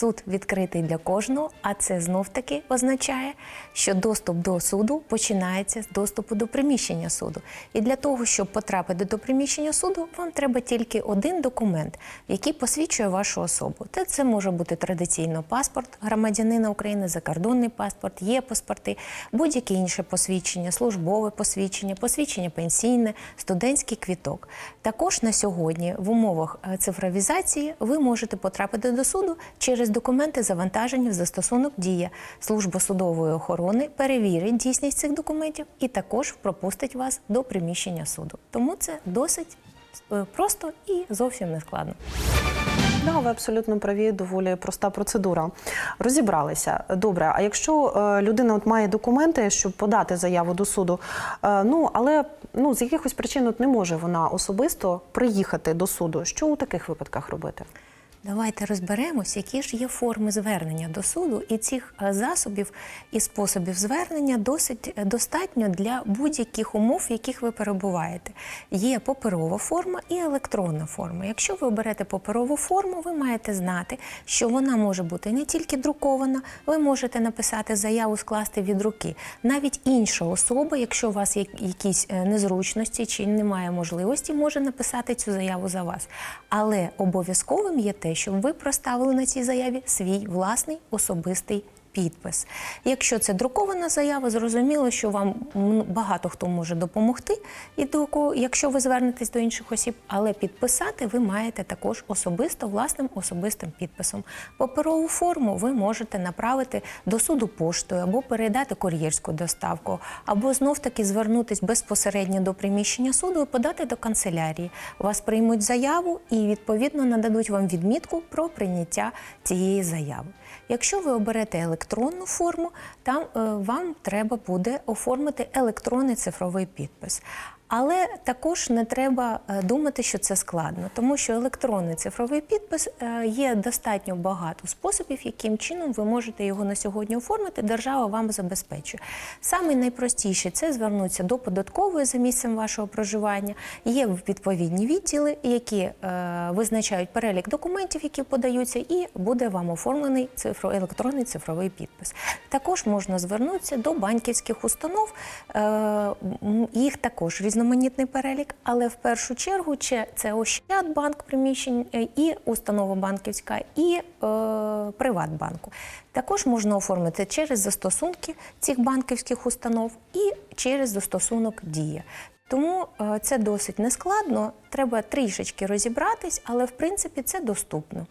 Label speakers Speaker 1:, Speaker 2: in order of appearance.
Speaker 1: суд відкритий для кожного, а це знов таки означає, що доступ до суду починається з доступу до приміщення суду. І для того, щоб потрапити до приміщення суду, вам треба тільки один документ, який посвідчує вашу особу. Та це може бути традиційно паспорт громадянина України, закордонний паспорт, є паспорти, будь-яке інше посвідчення, службове посвідчення, посвідчення пенсійне, студентський квіток. Також на сьогодні в умовах е, цифровізації ви можете потрапити до суду через документи, завантажені в застосунок Дія. Служба судової охорони перевірить дійсність цих документів і також пропустить вас до приміщення суду. Тому це досить е, просто і зовсім не складно.
Speaker 2: Да, ви абсолютно праві, доволі проста процедура. Розібралися. Добре, а якщо е, людина от має документи, щоб подати заяву до суду, е, ну але ну з якихось причин от не може вона особисто приїхати до суду. Що у таких випадках робити?
Speaker 1: Давайте розберемось, які ж є форми звернення до суду, і цих е, засобів і способів звернення досить е, достатньо для будь-яких умов, в яких ви перебуваєте. Є паперова форма і електронна форма. Якщо ви оберете паперову форму, ви маєте знати, що вона може бути не тільки друкована, ви можете написати заяву, скласти від руки. Навіть інша особа, якщо у вас є якісь е, незручності чи немає можливості, може написати цю заяву за вас. Але обов'язковим є те, щоб ви проставили на цій заяві свій власний особистий підпис. Якщо це друкована заява, зрозуміло, що вам багато хто може допомогти, і до кого, якщо ви звернетесь до інших осіб, але підписати ви маєте також особисто власним особистим підписом. Паперову форму ви можете направити до суду поштою або передати кур'єрську доставку, або знов таки звернутись безпосередньо до приміщення суду і подати до канцелярії. Вас приймуть заяву і відповідно нададуть вам відмітку про прийняття цієї заяви. Якщо ви оберете електронну форму, там е, вам треба буде оформити електронний цифровий підпис. Але також не треба е, думати, що це складно, тому що електронний цифровий підпис е, є достатньо багато способів, яким чином ви можете його на сьогодні оформити. Держава вам забезпечує. Саме найпростіше це звернутися до податкової за місцем вашого проживання. Є відповідні відділи, які е, визначають перелік документів, які подаються, і буде вам оформлений цифро, електронний цифровий підпис. Також можна звернутися до банківських установ. Їх також різноманітний перелік, але в першу чергу це, Ощадбанк приміщень е, і установа банківська, і е, Приватбанку. Також можна оформити через застосунки цих банківських установ і через застосунок Дія. Тому е, це досить нескладно, треба трішечки розібратись, але в принципі це доступно.